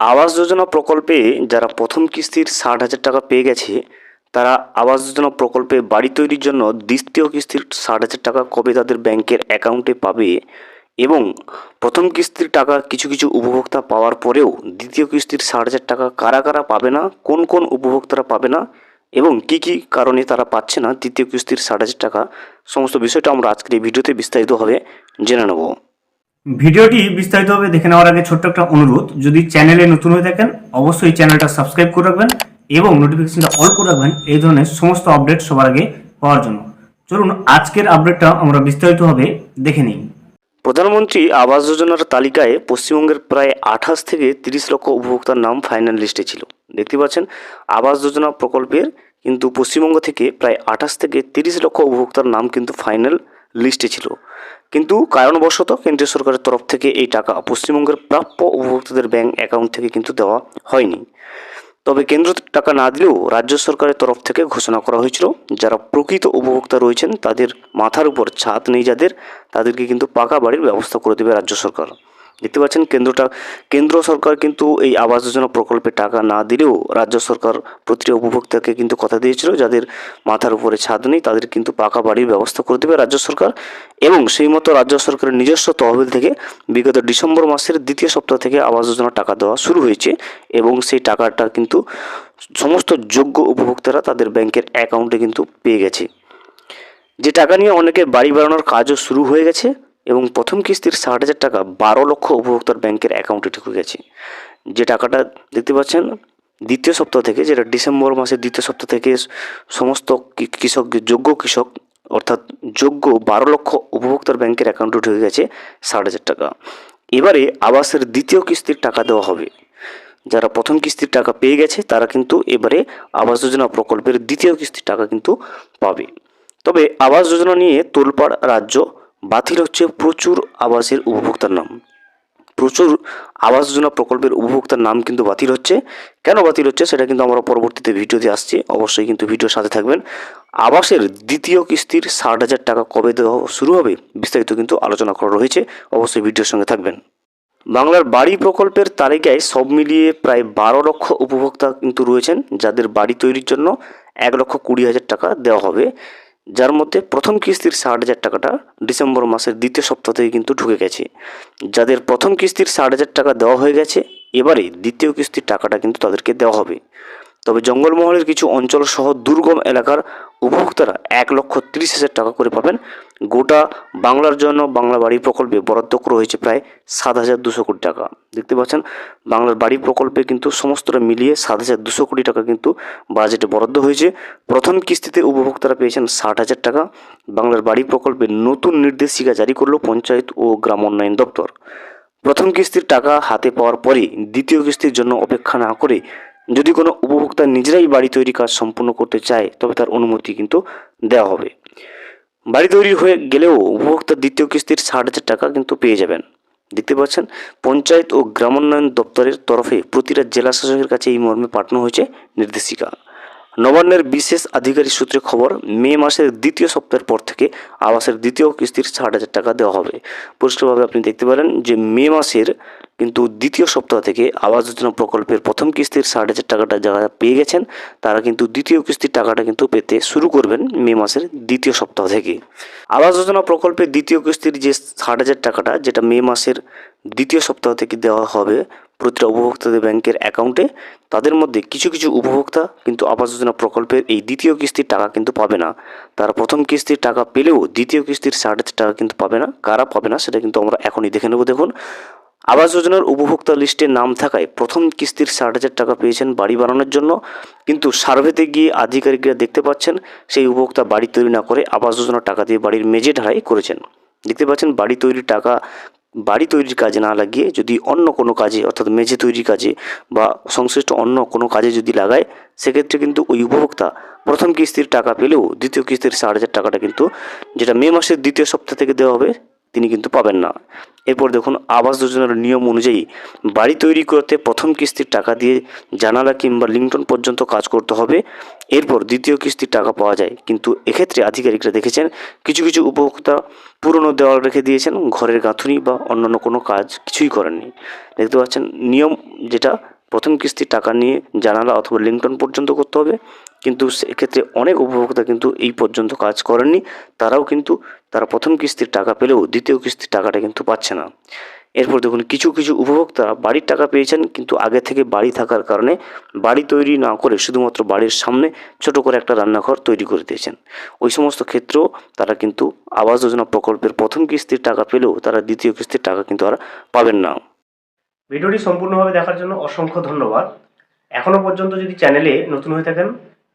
আবাস যোজনা প্রকল্পে যারা প্রথম কিস্তির ষাট হাজার টাকা পেয়ে গেছে, তারা আবাস যোজনা প্রকল্পে বাড়ি তৈরির জন্য দ্বিতীয় কিস্তির ষাট হাজার টাকা কবে তাদের ব্যাংকের অ্যাকাউন্টে পাবে এবং প্রথম কিস্তির টাকা কিছু কিছু উপভোক্তা পাওয়ার পরেও দ্বিতীয় কিস্তির ষাট হাজার টাকা কারা কারা পাবে না, কোন কোন উপভোক্তারা পাবে না এবং কি কি কারণে তারা পাচ্ছে না, দ্বিতীয় কিস্তির ষাট হাজার টাকা, সমস্ত বিষয়টা আমরা আজকের এই ভিডিওতে বিস্তারিতভাবে জেনে নেব। ভিডিওটি বিস্তারিতভাবে দেখে নেওয়ার আগে ছোট্ট একটা অনুরোধ, যদি চ্যানেলে নতুন হয়ে থাকেন, অবশ্যই চ্যানেলটা সাবস্ক্রাইব করে রাখবেন এবং নোটিফিকেশনটা অল করে রাখবেন, এই ধরনের সমস্ত আপডেট সবার আগে পাওয়ার জন্য। চলুন, আজকের আপডেটটা আমরা বিস্তারিতভাবে দেখে নিই। প্রধানমন্ত্রী আবাস যোজনার তালিকায় পশ্চিমবঙ্গের প্রায় আঠাশ থেকে তিরিশ লক্ষ উপভোক্তার নাম ফাইনাল লিস্টে ছিল। দেখতে পাচ্ছেন, আবাস যোজনা প্রকল্পের কিন্তু পশ্চিমবঙ্গ থেকে প্রায় আঠাশ থেকে তিরিশ লক্ষ উপভোক্তার নাম কিন্তু ফাইনাল লিস্টে ছিল। কিন্তু কারণবশত কেন্দ্রীয় সরকারের তরফ থেকে এই টাকা পশ্চিমবঙ্গের প্রাপ্য উপভোক্তাদের ব্যাংক অ্যাকাউন্ট থেকে কিন্তু দেওয়া হয়নি। তবে কেন্দ্র টাকা না দিলেও রাজ্য সরকারের তরফ থেকে ঘোষণা করা হয়েছিল, যারা প্রকৃত উপভোক্তা রয়েছেন তাদের মাথার উপর ছাদ নেই যাদের, তাদেরকে কিন্তু পাকা বাড়ির ব্যবস্থা করে দেবে রাজ্য সরকার। দেখতে পাচ্ছেন কেন্দ্রটা, কেন্দ্র সরকার কিন্তু এই আবাস যোজনা প্রকল্পে টাকা না দিলেও রাজ্য সরকার প্রতিটি উপভোক্তাকে কিন্তু কথা দিয়েছিল, যাদের মাথার উপরে ছাদ নেই তাদের কিন্তু পাকা বাড়ির ব্যবস্থা করে দেবে রাজ্য সরকার। এবং সেই মতো রাজ্য সরকারের নিজস্ব তহবিল থেকে বিগত ডিসেম্বর মাসের দ্বিতীয় সপ্তাহ থেকে আবাস যোজনা টাকা দেওয়া শুরু হয়েছে এবং সেই টাকাটা কিন্তু সমস্ত যোগ্য উপভোক্তারা তাদের ব্যাংকের অ্যাকাউন্টে কিন্তু পেয়ে গেছে। যে টাকা নিয়ে অনেকে বাড়ি বানানোর কাজও শুরু হয়ে গেছে। এবং প্রথম কিস্তির ষাট হাজার টাকা বারো লক্ষ উপভোক্তার ব্যাংকের অ্যাকাউন্টে ঢুকে গেছে। যে টাকাটা দেখতে পাচ্ছেন, দ্বিতীয় সপ্তাহ থেকে, যেটা ডিসেম্বর মাসের দ্বিতীয় সপ্তাহ থেকে সমস্ত কৃষক, যোগ্য কৃষক, অর্থাৎ যোগ্য বারো লক্ষ উপভোক্তার ব্যাংকের অ্যাকাউন্টে ঢুকে গেছে ষাট হাজার টাকা। এবারে আবাসের দ্বিতীয় কিস্তির টাকা দেওয়া হবে। যারা প্রথম কিস্তির টাকা পেয়ে গেছে, তারা কিন্তু এবারে আবাস যোজনা প্রকল্পের দ্বিতীয় কিস্তির টাকা কিন্তু পাবে। তবে আবাস যোজনা নিয়ে তোলপাড় রাজ্য বাতিল হচ্ছে প্রচুর আবাসের উপভোক্তার নাম। প্রচুর আবাস যোজনা প্রকল্পের উপভোক্তার নাম কিন্তু বাতিল হচ্ছে। কেন বাতিল হচ্ছে সেটা কিন্তু আমরা পরবর্তীতে ভিডিওতে আসছি। অবশ্যই কিন্তু ভিডিওর সাথে থাকবেন। আবাসের দ্বিতীয় কিস্তির ষাট হাজার টাকা কবে দেওয়া শুরু হবে বিস্তারিত কিন্তু আলোচনা করা রয়েছে। অবশ্যই ভিডিওর সঙ্গে থাকবেন। বাংলার বাড়ি প্রকল্পের তালিকায় সব মিলিয়ে প্রায় বারো লক্ষ উপভোক্তা কিন্তু রয়েছেন, যাদের বাড়ি তৈরির জন্য এক লক্ষ কুড়ি হাজার টাকা দেওয়া হবে। যার মধ্যে প্রথম কিস্তির ষাট হাজার টাকাটা ডিসেম্বর মাসের দ্বিতীয় সপ্তাহ থেকে কিন্তু ঢুকে গেছে। যাদের প্রথম কিস্তির ষাট হাজার টাকা দেওয়া হয়ে গেছে, এবারে দ্বিতীয় কিস্তির টাকাটা কিন্তু তাদেরকে দেওয়া হবে। তবে জঙ্গলমহলের কিছু অঞ্চল সহ দুর্গম এলাকার উপভোক্তারা এক লক্ষ তিরিশ হাজার টাকা করে পাবেন। গোটা বাংলার জন্য বাংলা বাড়ি প্রকল্পে বরাদ্দ করা হয়েছে প্রায় সাত হাজার দুশো কোটি টাকা। দেখতে পাচ্ছেন, বাংলার বাড়ি প্রকল্পে কিন্তু সমস্তটা মিলিয়ে সাত হাজার দুশো কোটি টাকা কিন্তু বাজেটে বরাদ্দ হয়েছে। প্রথম কিস্তিতে উপভোক্তারা পেয়েছেন ষাট হাজার টাকা। বাংলার বাড়ি প্রকল্পে নতুন নির্দেশিকা জারি করল পঞ্চায়েত ও গ্রাম উন্নয়ন দপ্তর। প্রথম কিস্তির টাকা হাতে পাওয়ার পরে দ্বিতীয় কিস্তির জন্য অপেক্ষা না করে যদি কোনো উপভোক্তা নিজেরাই বাড়ি তৈরি কাজ সম্পূর্ণ করতে চায়, তবে তার অনুমতি কিন্তু দেওয়া হবে। বাড়ি তৈরি হয়ে গেলেও উপভোক্তা দ্বিতীয় কিস্তির ষাট হাজার টাকা কিন্তু পেয়ে যাবেন। দেখতে পাচ্ছেন, পঞ্চায়েত ও গ্রামোন্নয়ন দপ্তরের তরফে প্রতিটা জেলা শাসকের কাছে এই মর্মে পাঠানো হয়েছে নির্দেশিকা। নবান্নের বিশেষ আধিকারিক সূত্রে খবর, মে মাসের দ্বিতীয় সপ্তাহের পর থেকে আবাসের দ্বিতীয় কিস্তির ষাট হাজার টাকা দেওয়া হবে। পরিষ্কারভাবে আপনি দেখতে পারেন যে মে মাসের কিন্তু দ্বিতীয় সপ্তাহ থেকে আবাস যোজনা প্রকল্পের প্রথম কিস্তির ষাট হাজার টাকাটা যারা পেয়ে গেছেন, তারা কিন্তু দ্বিতীয় কিস্তির টাকাটা কিন্তু পেতে শুরু করবেন মে মাসের দ্বিতীয় সপ্তাহ থেকে। আবাস যোজনা প্রকল্পের দ্বিতীয় কিস্তির যে ষাট হাজার টাকাটা, যেটা মে মাসের দ্বিতীয় সপ্তাহ থেকে দেওয়া হবে প্রতিটা উপভোক্তাদের ব্যাংকের অ্যাকাউন্টে, তাদের মধ্যে কিছু কিছু উপভোক্তা কিন্তু আবাস যোজনা প্রকল্পের এই দ্বিতীয় কিস্তির টাকা কিন্তু পাবে না। তারা প্রথম কিস্তির টাকা পেলেও দ্বিতীয় কিস্তির ষাট টাকা কিন্তু পাবে না। কারা পাবে না, সেটা কিন্তু আমরা এখনই দেখে নেব। দেখুন আবাস যোজনার উপভোক্তা লিস্টে নাম থাকায় প্রথম কিস্তির ষাট হাজার টাকা পেয়েছেন বাড়ি বানানোর জন্য। কিন্তু সার্ভেতে গিয়ে আধিকারিকরা দেখতে পাচ্ছেন, সেই উপভোক্তা বাড়ি তৈরি না করে আবাস যোজনার টাকা দিয়ে বাড়ির মেঝে ঢালাই করেছেন। দেখতে পাচ্ছেন, বাড়ি তৈরির টাকা, বাড়ি তৈরির কাজে না লাগিয়ে যদি অন্য কোনো কাজে, অর্থাৎ মেঝে তৈরির কাজে বা সংশ্লিষ্ট অন্য কোনো কাজে যদি লাগায়, সেক্ষেত্রে কিন্তু ওই উপভোক্তা প্রথম কিস্তির টাকা পেলেও দ্বিতীয় কিস্তির ষাট হাজার টাকাটা কিন্তু, যেটা মে মাসের দ্বিতীয় সপ্তাহ থেকে দেওয়া হবে তিনি কিন্তু পাবেন না। এরপর দেখুন, আবাস যোজনার নিয়ম অনুযায়ী বাড়ি তৈরি করতে প্রথম কিস্তির টাকা দিয়ে জানালা কিংবা লিংটন পর্যন্ত কাজ করতে হবে। এরপর দ্বিতীয় কিস্তির টাকা পাওয়া যায়। কিন্তু এক্ষেত্রে আধিকারিকরা দেখেছেন, কিছু কিছু উপভোক্তা পুরনো দেওয়াল রেখে দিয়েছেন, ঘরের গাঁথুনি বা অন্যান্য কোনো কাজ কিছুই করেননি। দেখতে পাচ্ছেন, নিয়ম যেটা, প্রথম কিস্তির টাকা নিয়ে জানালা অথবা লিংটন পর্যন্ত করতে হবে। কিন্তু সেক্ষেত্রে অনেক উপভোক্তা কিন্তু এই পর্যন্ত কাজ করেননি। তারাও কিন্তু তারা প্রথম কিস্তির টাকা পেলেও দ্বিতীয় কিস্তির টাকাটা কিন্তু পাচ্ছে না। এরপর দেখুন, কিছু কিছু উপভোক্তা বাড়ির টাকা পেয়েছেন কিন্তু আগে থেকে বাড়ি থাকার কারণে বাড়ি তৈরি না করে শুধুমাত্র বাড়ির সামনে ছোট করে একটা রান্নাঘর তৈরি করে দিয়েছেন। ওই সমস্ত ক্ষেত্রেও তারা কিন্তু আবাস যোজনা প্রকল্পের প্রথম কিস্তির টাকা পেলেও তারা দ্বিতীয় কিস্তির টাকা কিন্তু আর পাবেন না। ভিডিওটি সম্পূর্ণভাবে দেখার জন্য অসংখ্য ধন্যবাদ। এখনও পর্যন্ত যদি চ্যানেলে নতুন হয়ে থাকেন